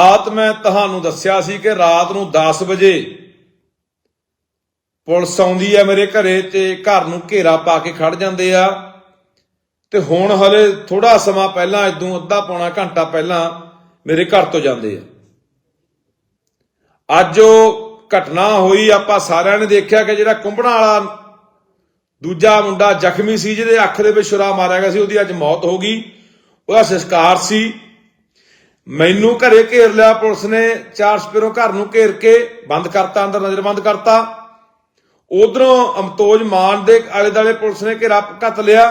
ਰਾਤ ਮੈਂ ਤੁਹਾਨੂੰ ਦੱਸਿਆ ਸੀ ਕਿ ਰਾਤ ਨੂੰ 10 ਵਜੇ ਪੁਲਿਸ ਆਉਂਦੀ ਹੈ ਮੇਰੇ ਘਰੇ ਤੇ ਘਰ ਨੂੰ ਘੇਰਾ ਪਾ ਕੇ ਖੜ ਜਾਂਦੇ ਆ। ਤੇ ਹੁਣ ਹਲੇ ਥੋੜਾ ਸਮਾਂ ਪਹਿਲਾਂ, ਇਦੋਂ ਅੱਧਾ ਪੌਣਾ ਘੰਟਾ ਪਹਿਲਾਂ ਮੇਰੇ ਘਰ ਤੋਂ ਜਾਂਦੇ ਆ। ਅੱਜ ਉਹ ਘਟਨਾ ਹੋਈ, ਆਪਾਂ ਸਾਰਿਆਂ ਨੇ ਦੇਖਿਆ ਕਿ ਜਿਹੜਾ ਕੁੰਭਣਾ ਵਾਲਾ ਦੂਜਾ ਮੁੰਡਾ ਜ਼ਖਮੀ ਸੀ, ਜਿਹਦੇ ਅੱਖ ਦੇ ਵਿੱਚ ਛੁਰਾ ਮਾਰਿਆ ਗਿਆ ਸੀ, ਉਹਦੀ ਅੱਜ ਮੌਤ ਹੋ ਗਈ। ਉਹਦਾ ਸੰਸਕਾਰ ਸੀ। ਮੈਨੂੰ ਘਰੇ ਘੇਰ ਲਿਆ ਪੁਲਿਸ ਨੇ, ਚਾਰ ਸਪੇਰੋਂ ਘਰ ਨੂੰ ਘੇਰ ਕੇ ਬੰਦ ਕਰਤਾ, ਅੰਦਰ ਨਜ਼ਰਬੰਦ ਕਰਤਾ। ਉਧਰੋਂ ਅਮਤੋਜ ਮਾਨ ਦੇ ਆਲੇ ਦਾਲੇ ਪੁਲਿਸ ਨੇ ਘੇਰਾ ਘੱਤ ਲਿਆ।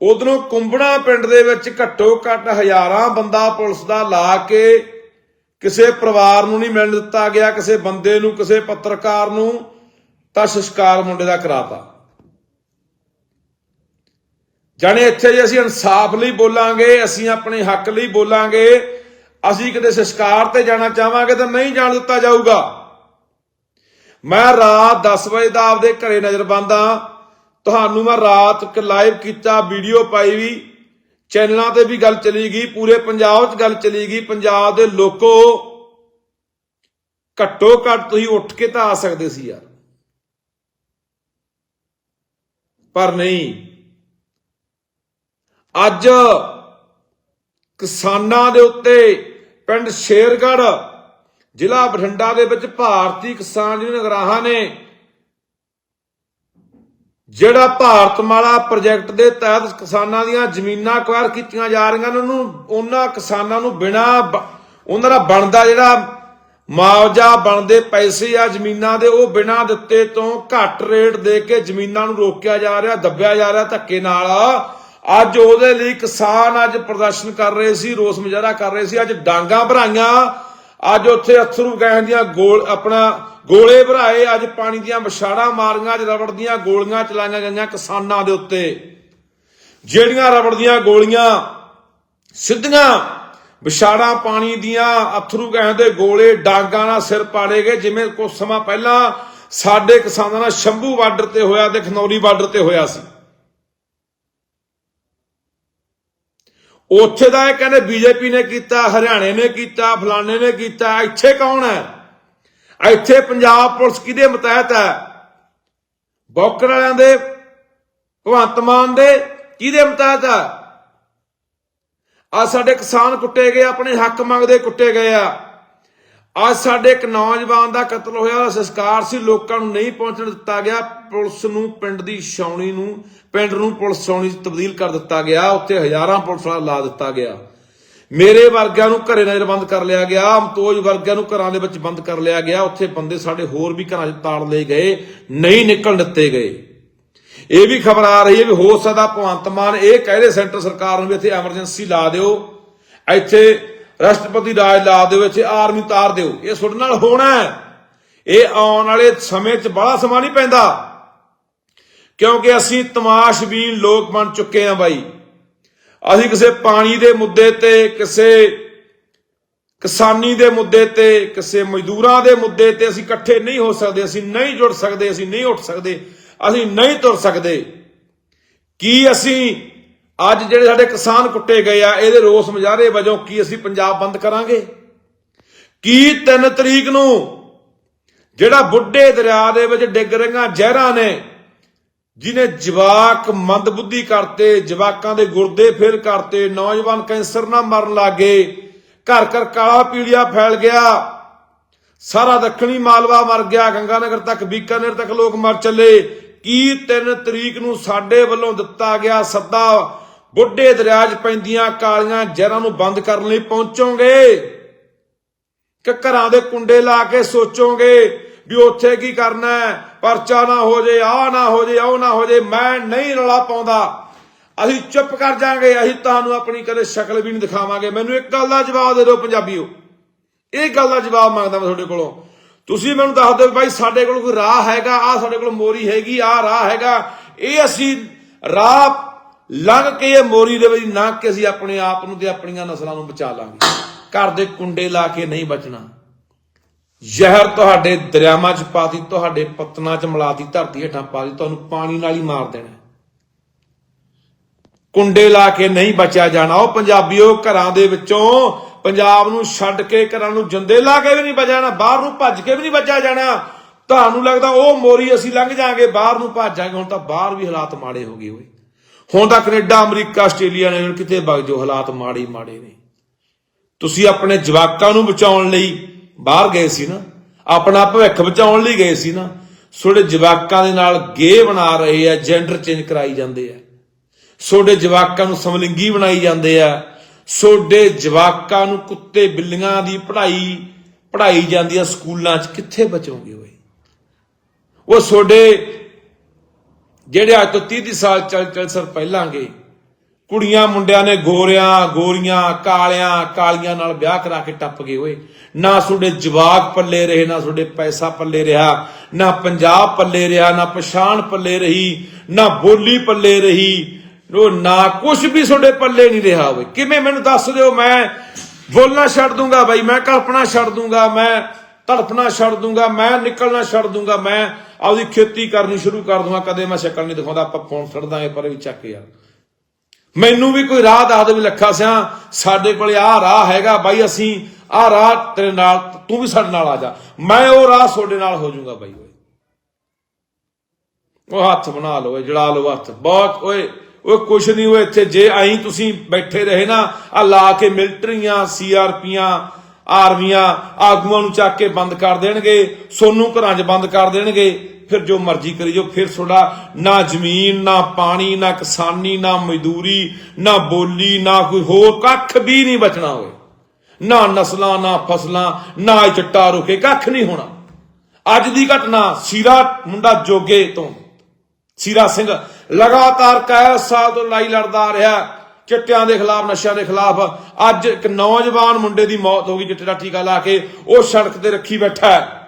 ਉਧਰੋਂ ਕੁੰਬੜਾ ਪਿੰਡ ਦੇ ਵਿੱਚ ਘੱਟੋ ਘੱਟ ਹਜ਼ਾਰਾਂ ਬੰਦਾ ਪੁਲਿਸ ਦਾ ਲਾ ਕੇ ਕਿਸੇ ਪਰਿਵਾਰ ਨੂੰ ਨਹੀਂ ਮਿਲਣ ਦਿੱਤਾ ਗਿਆ, ਕਿਸੇ ਬੰਦੇ ਨੂੰ, ਕਿਸੇ ਪੱਤਰਕਾਰ ਨੂੰ, ਤਾਂ ਸੰਸਕਾਰ ਮੁੰਡੇ ਦਾ ਕਰਾਤਾ। ਜਾਣੇ ਇੱਥੇ ਜੇ ਅਸੀਂ ਇਨਸਾਫ ਲਈ ਬੋਲਾਂਗੇ, ਅਸੀਂ ਆਪਣੇ ਹੱਕ ਲਈ ਬੋਲਾਂਗੇ ਅਸੀਂ ਕਿਤੇ ਸੰਸਕਾਰ ਤੇ ਜਾਣਾ ਚਾਹਾਂਗੇ ਤਾਂ ਨਹੀਂ ਜਾਣ ਦਿੱਤਾ ਜਾਊਗਾ। ਮੈਂ ਰਾਤ 10 ਵਜੇ ਦਾ ਆਪਦੇ ਘਰੇ ਨਜ਼ਰਬੰਦ ਆ ਤੁਹਾਨੂੰ ਮੈਂ ਰਾਤ ਇੱਕ ਲਾਈਵ ਕੀਤਾ ਵੀਡੀਓ ਪਾਈ ਵੀ। ਚੈਨਲਾਂ ਤੇ ਵੀ ਗੱਲ ਚਲੀ ਗਈ, ਪੂਰੇ ਪੰਜਾਬ 'ਚ ਗੱਲ ਚਲੀ ਗਈ। ਪੰਜਾਬ ਦੇ ਲੋਕੋ ਘੱਟੋ ਘੱਟ ਤੁਸੀਂ ਉੱਠ ਕੇ ਤਾਂ ਆ ਸਕਦੇ ਸੀ ਯਾਰ। ਪਰ ਨਹੀਂ। ਅੱਜ ਕਿਸਾਨਾਂ ਦੇ ਉੱਤੇ ਪਿੰਡ ਸ਼ੇਰਗੜ੍ਹ, ਜ਼ਿਲ੍ਹਾ ਬਠਿੰਡਾ ਦੇ ਵਿੱਚ ਭਾਰਤੀ ਕਿਸਾਨ ਯੂਨੀਅਨ ਗਰਾਹਾਂ ਨੇ ਜਿਹੜਾ ਭਾਰਤਮਾਲਾ ਪ੍ਰੋਜੈਕਟ ਦੇ ਤਹਿਤ ਕਿਸਾਨਾਂ ਦੀਆਂ ਜ਼ਮੀਨਾਂ ਅਕਵਾਇਰ ਕੀਤੀਆਂ ਜਾ ਰਹੀਆਂ ਨੇ, ਉਹਨੂੰ ਉਹਨਾਂ ਕਿਸਾਨਾਂ ਨੂੰ ਬਿਨਾ ਉਹਨਾਂ ਦਾ ਬਣਦਾ ਜਿਹੜਾ ਮੁਆਵਜ਼ਾ ਬਣਦੇ ਪੈਸੇ ਆ ਜ਼ਮੀਨਾਂ ਦੇ, ਉਹ ਬਿਨਾ ਦਿੱਤੇ ਤੋਂ ਘੱਟ ਰੇਟ ਦੇ ਕੇ ਜ਼ਮੀਨਾਂ ਨੂੰ ਰੋਕਿਆ ਜਾ ਰਿਹਾ, ਦੱਬਿਆ ਜਾ ਰਿਹਾ ਧੱਕੇ ਨਾਲ। ਅੱਜ ਉਹਦੇ ਲਈ ਕਿਸਾਨ ਅੱਜ ਪ੍ਰਦਰਸ਼ਨ ਕਰ ਰਹੇ ਸੀ, ਰੋਸ ਮੁਜ਼ਾਹਰਾ ਕਰ ਰਹੇ ਸੀ। ਅੱਜ ਡਾਂਗਾ ਭਰਾਈਆਂ, ਅੱਜ ਉੱਥੇ ਅਥਰੂ ਗੈਸ ਦੀਆਂ ਗੋਲ, ਆਪਣਾ ਗੋਲੇ ਭਰਾਏ, ਅੱਜ ਪਾਣੀ ਦੀਆਂ ਵਿਛਾੜਾਂ ਮਾਰੀਆਂ, ਅੱਜ ਰਬੜ ਦੀਆਂ ਗੋਲੀਆਂ ਚਲਾਈਆਂ ਗਈਆਂ ਕਿਸਾਨਾਂ ਦੇ ਉੱਤੇ। ਜਿਹੜੀਆਂ ਰਬੜ ਦੀਆਂ ਗੋਲੀਆਂ ਸਿੱਧੀਆਂ ਵਿਛਾੜਾਂ ਪਾਣੀ ਦੀਆਂ ਅਥਰੂ ਗੈਸ ਦੇ ਗੋਲੇ ਡਾਂਗਾਂ ਨਾਲ ਸਿਰ ਪਾੜੇ ਗਏ, ਜਿਵੇਂ ਕੁਝ ਸਮਾਂ ਪਹਿਲਾਂ ਸਾਡੇ ਕਿਸਾਨਾਂ ਨਾਲ ਸ਼ੰਭੂ ਬਾਰਡਰ ਤੇ ਹੋਇਆ ਤੇ ਖਨੌਰੀ ਬਾਰਡਰ ਤੇ ਹੋਇਆ ਸੀ। ਉੱਥੇ ਦਾ ਇਹ ਕਹਿੰਦੇ ਬੀਜੇਪੀ ਨੇ ਕੀਤਾ, ਹਰਿਆਣੇ ਨੇ ਕੀਤਾ, ਫਲਾਣੇ ਨੇ ਕੀਤਾ, ਇੱਥੇ ਕੌਣ ਹੈ? ਇੱਥੇ ਪੰਜਾਬ ਪੁਲਿਸ ਕਿਹਦੇ ਮਤਹਿਤ ਹੈ? ਬੌਕਰ ਵਾਲਿਆਂ ਦੇ, ਭਗਵੰਤ ਮਾਨ ਦੇ, ਕਿਹਦੇ ਮਤਹਿਤ ਹੈ? ਆ ਸਾਡੇ ਕਿਸਾਨ ਕੁੱਟੇ ਗਏ, ਆਪਣੇ ਹੱਕ ਮੰਗਦੇ ਕੁੱਟੇ ਗਏ ਆ। ਅੱਜ ਸਾਡੇ ਇੱਕ ਨੌਜਵਾਨ ਦਾ ਕਤਲ ਹੋਇਆ ਉਹਦਾ ਸੰਸਕਾਰ ਸੀ, ਲੋਕਾਂ ਨੂੰ ਨਹੀਂ ਪਹੁੰਚਣ ਦਿੱਤਾ ਗਿਆ। ਪੁਲਿਸ ਨੂੰ, ਪਿੰਡ ਦੀ ਛਾਉਣੀ ਨੂੰ, ਪਿੰਡ ਨੂੰ ਪੁਲਿਸ ਛਾਉਣੀ 'ਚ ਤਬਦੀਲ ਕਰ ਦਿੱਤਾ ਗਿਆ। ਉੱਥੇ ਹਜ਼ਾਰਾਂ ਪੁਲਿਸ ਵਾਲਾ ਲਾ ਦਿੱਤਾ ਗਿਆ। ਮੇਰੇ ਵਰਗਿਆਂ ਨੂੰ ਘਰੇ ਨਜ਼ਰਬੰਦ ਕਰ ਲਿਆ ਗਿਆ। ਅਮਤੋਜ ਵਰਗਿਆਂ ਨੂੰ ਘਰਾਂ ਦੇ ਵਿੱਚ ਬੰਦ ਕਰ ਲਿਆ ਗਿਆ। ਉੱਥੇ ਬੰਦੇ ਸਾਡੇ ਹੋਰ ਵੀ ਘਰਾਂ 'ਚ ਤਾੜ ਲਏ ਗਏ, ਨਹੀਂ ਨਿਕਲ ਦਿੱਤੇ ਗਏ। ਇਹ ਵੀ ਖਬਰ ਆ ਰਹੀ ਹੈ ਵੀ ਹੋ ਸਕਦਾ ਭਗਵੰਤ ਮਾਨ ਇਹ ਕਹਿ ਰਹੇ ਸੈਂਟਰ ਸਰਕਾਰ ਨੂੰ ਵੀ ਇੱਥੇ ਐਮਰਜੈਂਸੀ ਲਾ ਦਿਓ। ਇੱਥੇ ਰਾਸ਼ਟਰਪਤੀ ਰਾਜ ਲਾ ਦਿਓ ਇੱਥੇ ਆਰਮੀ ਤਾਰ ਦਿਓ। ਇਹ ਤੁਹਾਡੇ ਨਾਲ ਹੋਣਾ ਇਹ ਆਉਣ ਵਾਲੇ ਸਮੇਂ 'ਚ ਬੜਾ ਸਮਾਂ ਨਹੀਂ ਪੈਂਦਾ। ਕਿਉਂਕਿ ਅਸੀਂ ਤਮਾਸ਼ਬੀਨ ਲੋਕ ਬਣ ਚੁੱਕੇ ਹਾਂ ਬਾਈ। ਅਸੀਂ ਕਿਸੇ ਪਾਣੀ ਦੇ ਮੁੱਦੇ ਤੇ, ਕਿਸੇ ਕਿਸਾਨੀ ਦੇ ਮੁੱਦੇ ਤੇ, ਕਿਸੇ ਮਜ਼ਦੂਰਾਂ ਦੇ ਮੁੱਦੇ ਤੇ ਅਸੀਂ ਇਕੱਠੇ ਨਹੀਂ ਹੋ ਸਕਦੇ, ਅਸੀਂ ਨਹੀਂ ਜੁੜ ਸਕਦੇ, ਅਸੀਂ ਨਹੀਂ ਉੱਠ ਸਕਦੇ, ਅਸੀਂ ਨਹੀਂ ਤੁਰ ਸਕਦੇ। ਕੀ ਅਸੀਂ ਅੱਜ ਜਿਹੜੇ ਸਾਡੇ ਕਿਸਾਨ ਕੁੱਟੇ ਗਏ ਆ, ਇਹਦੇ ਰੋਸ ਮੁਜ਼ਾਹਰੇ ਵਜੋਂ ਕੀ ਅਸੀਂ ਪੰਜਾਬ ਬੰਦ ਕਰਾਂਗੇ? ਕੀ 3 ਤਰੀਕ ਨੂੰ ਜਿਹੜਾ ਬੁੱਢੇ ਦਰਿਆ ਦੇ ਵਿੱਚ ਡਿੱਗ ਰਹੀਆਂ ਜ਼ਹਿਰਾਂ ਨੇ ਜਿਨੇ ਜਵਾਕ ਮੰਦਬੁੱਧੀ ਕਰਤੇ, ਜਵਾਕਾਂ ਦੇ ਗੁਰਦੇ ਫੇਲ ਕਰਤੇ, ਨੌਜਵਾਨ ਕੈਂਸਰ ਨਾਲ ਮਰਨ ਲੱਗੇ, ਘਰ ਘਰ ਕਾਲਾ ਪੀਲੀਆ ਫੈਲ ਗਿਆ, ਸਾਰਾ ਦੱਖਣੀ ਮਾਲਵਾ ਮਰ ਗਿਆ, ਗੰਗਾਨਗਰ ਤੱਕ, ਬੀਕਾਨੇਰ ਤੱਕ ਲੋਕ ਮਰ ਚੱਲੇ, ਕੀ 3 ਤਰੀਕ ਨੂੰ ਸਾਡੇ ਵੱਲੋਂ ਦਿੱਤਾ ਗਿਆ ਸੱਦਾ ਬੁੱਢੇ ਦਰਿਆ 'ਚ ਪੈਂਦੀਆਂ ਕਾਲੀਆਂ ਜ਼ਹਿਰਾਂ ਨੂੰ ਬੰਦ ਕਰਨ ਲਈ ਪਹੁੰਚੋਗੇ। ਕਿ ਘਰਾਂ ਦੇ ਕੁੰਡੇ ਲਾ ਕੇ ਸੋਚੋਗੇ ਵੀ ਉੱਥੇ ਕੀ ਕਰਨਾ ਪਰਚਾ ਨਾ ਹੋ ਜੇ ਆ ਨਾ ਹੋ ਜੇ, ਉਹ ਨਾ ਹੋ ਜੇ, ਮੈਂ ਨਹੀਂ ਰੌਲਾ ਪਾਉਂਦਾ। ਅਸੀਂ ਚੁੱਪ ਕਰ ਜਾਾਂਗੇ, ਅਸੀਂ ਤੁਹਾਨੂੰ ਆਪਣੀ ਕਦੇ ਸ਼ਕਲ ਵੀ ਨਹੀਂ ਦਿਖਾਵਾਂਗੇ। ਮੈਨੂੰ ਇੱਕ ਗੱਲ ਦਾ ਜਵਾਬ ਦੇ ਦਿਓ ਪੰਜਾਬੀਓ। ਇਹ ਗੱਲ ਦਾ ਜਵਾਬ ਮੰਗਦਾ ਮੈਂ ਤੁਹਾਡੇ ਕੋਲੋਂ। ਤੁਸੀਂ ਮੈਨੂੰ ਦੱਸ ਦਿਓ ਵੀ ਭਾਈ ਸਾਡੇ ਕੋਲ ਕੋਈ ਰਾਹ ਹੈਗਾ ਆ ਸਾਡੇ ਕੋਲ ਮੋਰੀ ਹੈਗੀ ਆ ਰਾਹ ਹੈਗਾ। ਇਹ ਅਸੀਂ ਰਾਹ ਲੰਘ ਕੇ ਇਹ ਮੋਰੀ ਦੇ ਵਿੱਚ ਲੰਘ ਕੇ ਅਸੀਂ ਆਪਣੇ ਆਪ ਨੂੰ ਤੇ ਆਪਣੀਆਂ ਨਸਲਾਂ ਨੂੰ ਬਚਾ ਲਾਂਗੇ। ਘਰ ਦੇ ਕੁੰਡੇ ਲਾ ਕੇ ਨਹੀਂ ਬਚਣਾ। ਜ਼ਹਿਰ ਤੁਹਾਡੇ ਦਰਿਆਵਾਂ 'ਚ ਪਾਤੀ ਤੁਹਾਡੇ ਪਤਨਾਂ 'ਚ ਮਿਲਾਤੀ ਧਰਤੀ ਹੇਠਾਂ ਪਾਤੀ ਤੁਹਾਨੂੰ ਪਾਣੀ ਨਾਲ ਹੀ ਮਾਰ ਦੇਣਾ ਕੁੰਡੇ ਲਾ ਕੇ ਨਹੀਂ ਬਚਿਆ ਜਾਣਾ। ਉਹ ਪੰਜਾਬੀਓ, ਘਰਾਂ ਦੇ ਵਿੱਚੋਂ ਪੰਜਾਬ ਨੂੰ ਛੱਡ ਕੇ, ਘਰਾਂ ਨੂੰ ਜੰਦੇ ਲਾ ਕੇ ਵੀ ਨਹੀਂ ਬਚਾਣਾ ਬਾਹਰ ਨੂੰ ਭੱਜ ਕੇ ਵੀ ਨਹੀਂ ਬਚਿਆ ਜਾਣਾ। ਤੁਹਾਨੂੰ ਲੱਗਦਾ ਉਹ ਮੋਰੀ ਅਸੀਂ ਲੰਘ ਜਾਾਂਗੇ, ਬਾਹਰ ਨੂੰ ਭੱਜ ਜਾਾਂਗੇ, ਹੁਣ ਤਾਂ ਬਾਹਰ ਵੀ ਹਾਲਾਤ ਮਾੜੇ ਹੋ ਗਏ ਓਏ ਹੁਣ ਤਾਂ ਕੈਨੇਡਾ, ਅਮਰੀਕਾ, ਆਸਟ੍ਰੇਲੀਆ ਨੇ ਕਿਤੇ ਵਗ ਜੋ ਹਾਲਾਤ ਮਾੜੇ ਮਾੜੇ ਨੇ। ਤੁਸੀਂ ਆਪਣੇ ਜਵਾਕਾਂ ਨੂੰ ਬਚਾਉਣ ਲਈ ਬਾਹਰ ਗਏ ਸੀ ਨਾ, ਆਪਣਾ ਭਵਿੱਖ ਬਚਾਉਣ ਲਈ ਗਏ ਸੀ ਨਾ, ਤੁਹਾਡੇ ਜਵਾਕਾਂ ਦੇ ਨਾਲ ਗੇ ਬਣਾ ਰਹੇ ਆ ਜੈਂਡਰ ਚੇਂਜ ਕਰਾਈ ਜਾਂਦੇ ਆ। ਤੁਹਾਡੇ ਜਵਾਕਾਂ ਨੂੰ ਸਮਲਿੰਗੀ ਬਣਾਈ ਜਾਂਦੇ ਆ। ਤੁਹਾਡੇ ਜਵਾਕਾਂ ਨੂੰ ਕੁੱਤੇ ਬਿੱਲੀਆਂ ਦੀ ਪੜ੍ਹਾਈ ਪੜ੍ਹਾਈ ਜਾਂਦੀ ਆ, ਸਕੂਲਾਂ 'ਚ ਕਿੱਥੇ ਬਚੋਗੇ ਓਏ? ਉਹ ਤੁਹਾਡੇ ਜਿਹੜੇ ਅੱਜ ਤੋਂ 30 30 ਸਾਲ ਚੱਲ ਚੱਲ ਸਰ ਪਹਿਲਾਂਗੇ, ਕੁੜੀਆਂ ਮੁੰਡਿਆਂ ਨੇ ਗੋਰਿਆਂ, ਗੋਰੀਆਂ, ਕਾਲਿਆਂ, ਕਾਲੀਆਂ ਨਾਲ ਵਿਆਹ ਕਰਾ ਕੇ ਟੱਪ ਗਏ ਓਏ ਨਾ ਤੁਹਾਡੇ ਜਵਾਕ ਪੱਲੇ ਰਹੇ, ਨਾ ਤੁਹਾਡੇ ਪੈਸਾ ਪੱਲੇ ਰਿਹਾ, ਨਾ ਪੰਜਾਬ ਪੱਲੇ ਰਿਹਾ, ਨਾ ਪਛਾਣ ਪੱਲੇ ਰਹੀ, ਨਾ ਬੋਲੀ ਪੱਲੇ ਰਹੀ, ਉਹ ਨਾ ਕੁਝ ਵੀ ਤੁਹਾਡੇ ਪੱਲੇ ਨਹੀਂ ਰਿਹਾ ਓਏ ਕਿਵੇਂ ਮੈਨੂੰ ਦੱਸ ਦਿਓ, ਮੈਂ ਬੋਲਣਾ ਛੱਡ ਦੂੰਗਾ ਬਾਈ, ਮੈਂ ਕਲਪਨਾ ਛੱਡ ਦੂੰਗਾ, ਮੈਂ ਤੜਪਣਾ ਛੱਡ ਦੂੰਗਾ, ਮੈਂ ਨਿਕਲਣਾ ਛੱਡ ਦੂੰਗਾ, ਮੈਂ ਆਪਦੀ ਖੇਤੀ ਕਰਨੀ ਸ਼ੁਰੂ ਕਰ ਦੂੰਗਾ ਕਦੇ ਮੈਂ ਸ਼ਕਲ ਨਹੀਂ ਦਿਖਾਉਂਦਾ, ਆਪਾਂ ਫੋਨ ਛੱਡ ਦਾਂਗੇ ਪਰ ਵੀ ਚੱਕ ਯਾਰ। ਮੈਨੂੰ ਵੀ ਕੋਈ ਰਾਹ ਦੱਸ ਦੇ ਵੀ ਲੱਖਾ ਸਿਆ, ਸਾਡੇ ਕੋਲੇ ਆਹ ਰਾਹ ਹੈਗਾ, ਬਾਈ ਅਸੀਂ ਆਹ ਰਾਹ ਤੇਰੇ ਨਾਲ, ਤੂੰ ਵੀ ਸਾਡੇ ਨਾਲ ਆ ਜਾ। ਮੈਂ ਉਹ ਰਾਹ ਤੁਹਾਡੇ ਨਾਲ ਹੋ ਜਾਊਗਾ ਬਾਈ ਓਏ। ਉਹ ਹੱਥ ਬਣਾ ਲਓ ਓਏ ਜੜਾ ਲਓ ਹੱਥ। ਬਹੁਤ ਓਏ ਉਹ ਕੁਛ ਨਹੀਂ ਓਏ ਇੱਥੇ, ਜੇ ਆਈ ਤੁਸੀਂ ਬੈਠੇ ਰਹੇ ਨਾ ਆ ਲਾ ਕੇ ਮਿਲਟਰੀਆਂ, ਸੀਆਰਪੀਆਂ, ਆਰਮੀਆਂ ਆਗੂਆਂ ਨੂੰ ਚੱਕ ਕੇ ਬੰਦ ਕਰ ਦੇਣਗੇ, ਸੋਨੂੰ ਘਰਾਂ 'ਚ ਬੰਦ ਕਰ ਦੇਣਗੇ। ਫਿਰ ਜੋ ਮਰਜ਼ੀ ਕਰੀ ਜੋ ਫਿਰ ਤੁਹਾਡਾ ਨਾ ਜ਼ਮੀਨ, ਨਾ ਪਾਣੀ, ਨਾ ਕਿਸਾਨੀ, ਨਾ ਮਜ਼ਦੂਰੀ, ਨਾ ਬੋਲੀ, ਨਾ ਕੋਈ ਹੋਰ ਕੱਖ ਵੀ ਨਹੀਂ ਬਚਣਾ ਹੋਏ। ਨਾ ਨਸਲਾਂ, ਨਾ ਫਸਲਾਂ, ਨਾ ਚਿੱਟਾ ਰੁਕੇ ਕੱਖ ਨਹੀਂ ਹੋਣਾ। ਅੱਜ ਦੀ ਘਟਨਾ ਸੀਰਾ ਮੁੰਡਾ ਜੋਗੇ ਤੋਂ। ਸੀਰਾ ਸਿੰਘ ਲਗਾਤਾਰ ਕਈ ਸਾਲ ਤੋਂ ਲੜਾਈ ਲੜਦਾ ਆ ਰਿਹਾ, ਚਿੱਟਿਆਂ ਦੇ ਖਿਲਾਫ, ਨਸ਼ਿਆਂ ਦੇ ਖਿਲਾਫ। ਅੱਜ ਇੱਕ ਨੌਜਵਾਨ ਮੁੰਡੇ ਦੀ ਮੌਤ ਹੋ ਗਈ, ਚਿੱਟੇ ਦਾ ਟੀਕਾ ਲਾ ਕੇ ਉਹ ਸੜਕ ਤੇ ਰੱਖੀ ਬੈਠਾ ਹੈ।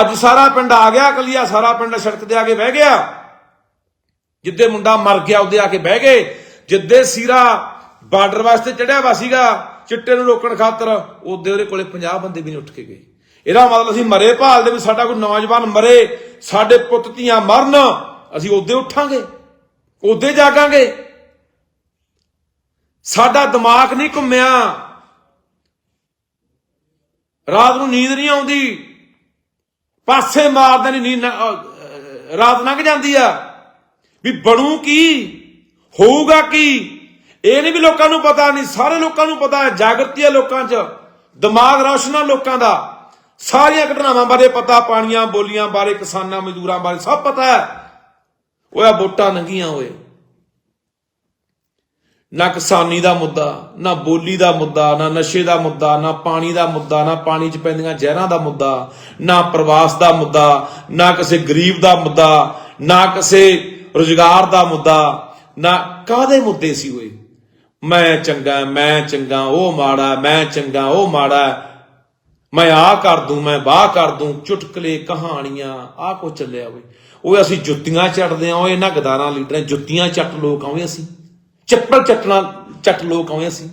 ਅੱਜ ਸਾਰਾ ਪਿੰਡ ਆ ਗਿਆ ਕਲੀਆ ਸਾਰਾ ਪਿੰਡ ਸੜਕ ਤੇ ਆ ਕੇ ਬਹਿ ਗਿਆ। ਜਿੱਦੇ ਮੁੰਡਾ ਮਰ ਗਿਆ, ਉਹਦੇ ਆ ਕੇ ਬਹਿ ਗਏ। ਜਿੱਦੇ ਸੀਰਾ ਬਾਰਡਰ ਵਾਸਤੇ ਚੜਿਆ ਵਾ ਸੀਗਾ, ਚਿੱਟੇ ਨੂੰ ਰੋਕਣ ਖਾਤਰ, ਉਹਦੇ ਉਹਦੇ ਕੋਲੇ 50 ਬੰਦੇ ਵੀ ਨਹੀਂ ਉੱਠ ਕੇ ਗਏ। ਇਹਦਾ ਮਤਲਬ ਅਸੀਂ ਮਰੇ ਭਾਲ ਦੇ ਵੀ ਸਾਡਾ ਕੋਈ ਨੌਜਵਾਨ ਮਰੇ, ਸਾਡੇ ਪੁੱਤ ਧੀਆਂ ਮਰਨ, ਅਸੀਂ ਉਹਦੇ ਉੱਠਾਂਗੇ, ਉਹਦੇ ਜਾਗਾਂਗੇ। ਸਾਡਾ ਦਿਮਾਗ ਨਹੀਂ ਘੁੰਮਿਆ। ਰਾਤ ਨੂੰ ਨੀਂਦ ਨਹੀਂ ਆਉਂਦੀ। ਪਾਸੇ ਮਾਰਦੇ ਨਹੀਂ ਨੀਂਦ ਰਾਤ ਲੰਘ ਜਾਂਦੀ ਆ। ਵੀ ਬਣੂ ਕੀ? ਹੋਊਗਾ ਕੀ? ਇਹ ਨਹੀਂ ਵੀ ਲੋਕਾਂ ਨੂੰ ਪਤਾ ਨਹੀਂ ਸਾਰੇ ਲੋਕਾਂ ਨੂੰ ਪਤਾ ਹੈ, ਜਾਗਰਤੀ ਹੈ ਲੋਕਾਂ 'ਚ, ਦਿਮਾਗ ਰੌਸ਼ਨ ਆ ਲੋਕਾਂ ਦਾ। ਸਾਰੀਆਂ ਘਟਨਾਵਾਂ ਬਾਰੇ ਪਤਾ, ਪਾਣੀਆਂ, ਬੋਲੀਆਂ ਬਾਰੇ, ਕਿਸਾਨਾਂ, ਮਜ਼ਦੂਰਾਂ ਬਾਰੇ ਸਭ ਪਤਾ ਹੈ। ਓਏ ਆਹ ਵੋਟਾਂ ਨੰਗੀਆਂ ਹੋਏ ਨਾ ਕਿਸਾਨੀ ਦਾ ਮੁੱਦਾ, ਨਾ ਬੋਲੀ ਦਾ ਮੁੱਦਾ, ਨਾ ਨਸ਼ੇ ਦਾ ਮੁੱਦਾ, ਨਾ ਪਾਣੀ ਦਾ ਮੁੱਦਾ, ਨਾ ਪਾਣੀ 'ਚ ਪੈਂਦੀਆਂ ਜ਼ਹਿਰਾਂ ਦਾ ਮੁੱਦਾ, ਨਾ ਪ੍ਰਵਾਸ ਦਾ ਮੁੱਦਾ, ਨਾ ਕਿਸੇ ਗਰੀਬ ਦਾ ਮੁੱਦਾ, ਨਾ ਕਿਸੇ ਰੁਜ਼ਗਾਰ ਦਾ ਮੁੱਦਾ, ਨਾ ਕਾਦੇ ਮੁੱਦੇ ਸੀ ਓਏ ਮੈਂ ਚੰਗਾ ਮੈਂ ਚੰਗਾ, ਉਹ ਮਾੜਾ, ਮੈਂ ਚੰਗਾ, ਉਹ ਮਾੜਾ, ਮੈਂ ਆ ਕਰ ਦੂੰ, ਮੈਂ ਬਾਹ ਕਰ ਦੂੰ, ਚੁਟਕਲੇ ਕਹਾਣੀਆਂ ਆ ਕੋ ਚੱਲਿਆ ਓਏ। ਓਏ ਅਸੀਂ ਜੁੱਤੀਆਂ ਚੱਟਦੇ ਆਂ, ਓਏ ਇਹਨਾਂ ਗਦਾਰਾਂ ਲੀਡਰਾਂ, ਜੁੱਤੀਆਂ ਚੱਟ ਲੋਕ ਆਵੇਂ ਅਸੀਂ। ਚੱਪਲ ਚੱਟਣਾ, ਚੱਟ ਲੋਕ ਆਉਂਦੇ ਸੀ।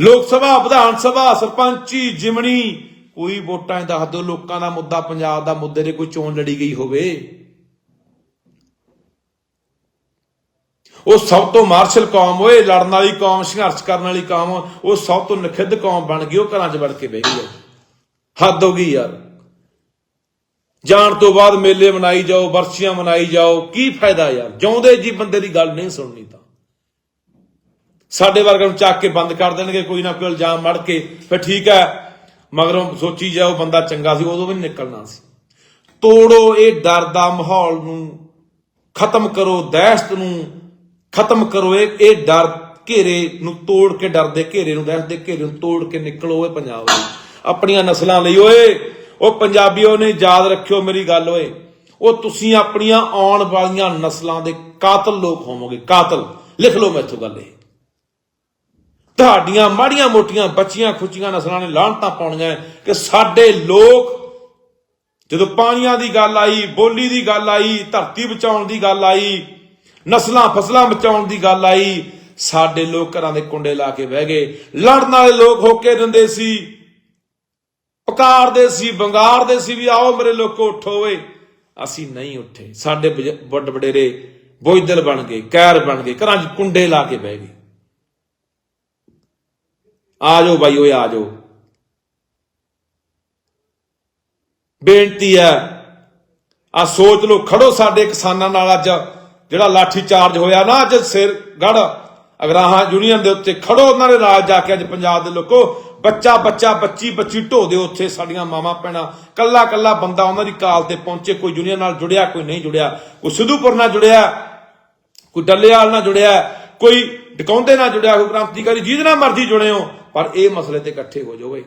ਲੋਕ ਸਭਾ, ਵਿਧਾਨ ਸਭਾ, ਸਰਪੰਚੀ, ਜਿਮਣੀ, ਕੋਈ ਵੋਟਾਂ 'ਚ ਦੱਸ ਦਿਓ ਲੋਕਾਂ ਦਾ ਮੁੱਦਾ, ਪੰਜਾਬ ਦਾ ਮੁੱਦੇ ਦੇ ਕੋਈ ਚੋਣ ਲੜੀ ਗਈ ਹੋਵੇ। ਉਹ ਸਭ ਤੋਂ ਮਾਰਸ਼ਲ ਕੌਮ ਓਏ, ਲੜਨ ਵਾਲੀ ਕੌਮ, ਸੰਘਰਸ਼ ਕਰਨ ਵਾਲੀ ਕੌਮ, ਉਹ ਸਭ ਤੋਂ ਨਖਿੱਧ ਕੌਮ ਬਣ ਗਈ, ਉਹ ਘਰਾਂ 'ਚ ਵੜ ਕੇ ਬਹਿ ਗਈ ਆ। ਹੱਦ ਹੋ ਗਈ ਯਾਰ। ਜਾਣ ਤੋਂ ਬਾਅਦ ਮੇਲੇ ਮਨਾਈ ਜਾਓ, ਵਰਸ਼ੀਆਂ ਮਨਾਈ ਜਾਓ, ਕੀ ਫਾਇਦਾ ਯਾਰ? ਜਿਉਂਦੇ ਜੀ ਬੰਦੇ ਦੀ ਗੱਲ ਨਹੀਂ ਸੁਣਨੀ ਤਾਂ। ਸਾਡੇ ਵਰਗਿਆਂ ਨੂੰ ਚੱਕ ਕੇ ਬੰਦ ਕਰ ਦੇਣਗੇ, ਕੋਈ ਨਾ ਕੋਈ ਇਲਜ਼ਾਮ ਮੜ ਕੇ, ਫਿਰ ਠੀਕ ਹੈ, ਮਗਰੋਂ ਸੋਚੀ ਜਾਓ, ਬੰਦਾ ਚੰਗਾ ਸੀ, ਉਦੋਂ ਵੀ ਨਹੀਂ ਨਿਕਲਣਾ ਸੀ। ਤੋੜੋ ਇਹ ਡਰ ਦਾ ਮਾਹੌਲ ਨੂੰ, ਖਤਮ ਕਰੋ ਦਹਿਸ਼ਤ ਨੂੰ, ਖਤਮ ਕਰੋ ਇਹ ਇਹ ਡਰ ਘੇਰੇ ਨੂੰ ਤੋੜ ਕੇ ਡਰ ਦੇ ਘੇਰੇ ਨੂੰ ਦਹਿਸ਼ਤ ਦੇ ਘੇਰੇ ਨੂੰ ਤੋੜ ਕੇ ਨਿਕਲੋ ਓਏ ਪੰਜਾਬ ਲਈ। ਆਪਣੀਆਂ ਨਸਲਾਂ ਲਈ ਓਏ ਉਹ ਪੰਜਾਬੀਓ ਨੇ ਯਾਦ ਰੱਖਿਓ ਮੇਰੀ ਗੱਲ ਓਏ, ਉਹ ਤੁਸੀਂ ਆਪਣੀਆਂ ਆਉਣ ਵਾਲੀਆਂ ਨਸਲਾਂ ਦੇ ਕਾਤਲ ਲੋਕ ਹੋਵੋਗੇ, ਕਾਤਲ। ਲਿਖ ਲਓ ਮੈਥੋਂ ਗੱਲ ਇਹ। ਤੁਹਾਡੀਆਂ ਮਾੜੀਆਂ ਮੋਟੀਆਂ ਬੱਚੀਆਂ ਖੁੱਚੀਆਂ ਨਸਲਾਂ ਨੇ ਲਾਹਣਤਾਂ ਪਾਉਣੀਆਂ ਕਿ ਸਾਡੇ ਲੋਕ, ਜਦੋਂ ਪਾਣੀਆਂ ਦੀ ਗੱਲ ਆਈ, ਬੋਲੀ ਦੀ ਗੱਲ ਆਈ, ਧਰਤੀ ਬਚਾਉਣ ਦੀ ਗੱਲ ਆਈ, ਨਸਲਾਂ ਫਸਲਾਂ ਬਚਾਉਣ ਦੀ ਗੱਲ ਆਈ, ਸਾਡੇ ਲੋਕ ਘਰਾਂ ਦੇ ਕੁੰਡੇ ਲਾ ਕੇ ਬਹਿ ਗਏ। ਲੜਨ ਵਾਲੇ ਲੋਕ ਹੋ ਕੇ ਦਿੰਦੇ ਸੀ ਪੁਕਾਰਦੇ ਸੀ ਬੰਗਾਰਦੇ ਸੀ ਵੀ ਆਓ ਮੇਰੇ ਲੋਕੋ ਉੱਠੋ ਓਏ। ਅਸੀਂ ਨਹੀਂ ਉੱਠੇ। ਸਾਡੇ ਵੱਡ ਵਡੇਰੇ ਬੋਝਦਲ ਬਣ ਗਏ ਕਹਿਰ ਬਣ ਗਏ, ਘਰਾਂ 'ਚ ਕੁੰਡੇ ਲਾ ਕੇ ਬਹਿ ਗਏ। ਆ ਜਾਓ ਬਾਈ ਓਏ ਆ ਜਾਓ ਬੇਨਤੀ ਹੈ, ਆ ਸੋਚ ਲੋ ਖੜੋ ਸਾਡੇ ਕਿਸਾਨਾਂ ਨਾਲ ਅੱਜ, ਜਿਹੜਾ ਲਾਠੀ ਚਾਰਜ ਹੋਇਆ ਨਾ ਅੱਜ ਸਿਰ ਗੜ। ਅਗਰਾਹਾਂ ਯੂਨੀਅਨ ਦੇ ਉੱਤੇ ਖੜੋ, ਉਹਨਾਂ ਦੇ ਨਾਲ ਜਾ ਕੇ ਅੱਜ ਪੰਜਾਬ ਦੇ ਲੋਕੋ ਬੱਚਾ ਬੱਚਾ, ਬੱਚੀ ਬੱਚੀ ਢੋ ਦੇ ਉੱਥੇ ਸਾਡੀਆਂ ਮਾਵਾਂ, ਭੈਣਾਂ। ਕੱਲਾ ਕੱਲਾ ਬੰਦਾ ਉਹਨਾਂ ਦੀ ਕਾਲ ਤੇ ਪਹੁੰਚੇ, ਕੋਈ ਦੁਨੀਆ ਨਾਲ ਜੁੜਿਆ, ਕੋਈ ਨਹੀਂ ਜੁੜਿਆ। ਕੋਈ ਸਿੱਧੂਪੁਰ ਨਾਲ ਜੁੜਿਆ, ਕੋਈ ਡੱਲੇਵਾਲ ਨਾਲ ਜੁੜਿਆ, ਕੋਈ ਡਕਾਉਂਦੇ ਨਾਲ ਜੁੜਿਆ, ਕੋਈ ਕ੍ਰਾਂਤੀਕਾਰੀ ਜਿਹਦੇ ਨਾਲ ਮਰਜ਼ੀ ਜੁੜੇ ਹੋ ਪਰ ਇਹ ਮਸਲੇ ਤੇ ਇਕੱਠੇ ਹੋ ਜਾਓ ਬਈ।